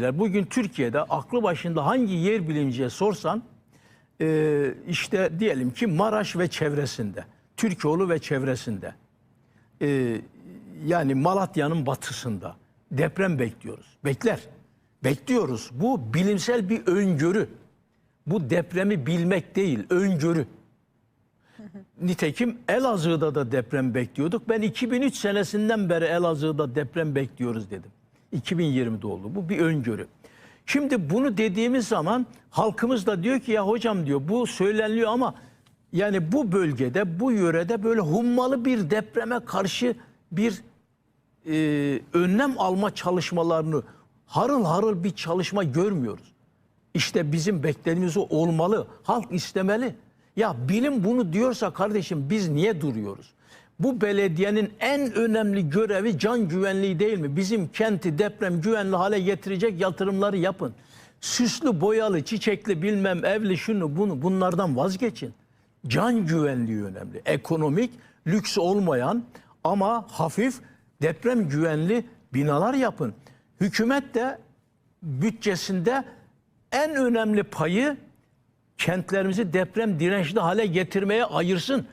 Bugün Türkiye'de aklı başında hangi yer bilimciye sorsan e, işte diyelim ki Maraş ve çevresinde, Türkoğlu ve çevresinde e, yani Malatya'nın batısında deprem bekliyoruz. Bekler. Bekliyoruz. Bu bilimsel bir öngörü. Bu depremi bilmek değil, öngörü. Nitekim Elazığ'da da deprem bekliyorduk. Ben 2003 senesinden beri Elazığ'da deprem bekliyoruz dedim. 2020'de oldu. Bu bir öngörü. Şimdi bunu dediğimiz zaman halkımız da diyor ki ya hocam diyor bu söyleniliyor ama yani bu bölgede, bu yörede böyle hummalı bir depreme karşı bir e, önlem alma çalışmalarını harıl harıl bir çalışma görmüyoruz. İşte bizim beklediğimiz olmalı. Halk istemeli. Ya bilim bunu diyorsa kardeşim biz niye duruyoruz? Bu belediyenin en önemli görevi can güvenliği değil mi? Bizim kenti deprem güvenli hale getirecek yatırımları yapın. Süslü, boyalı, çiçekli bilmem evli şunu bunu bunlardan vazgeçin. Can güvenliği önemli. Ekonomik, lüks olmayan ama hafif deprem güvenli binalar yapın. Hükümet de bütçesinde en önemli payı kentlerimizi deprem dirençli hale getirmeye ayırsın.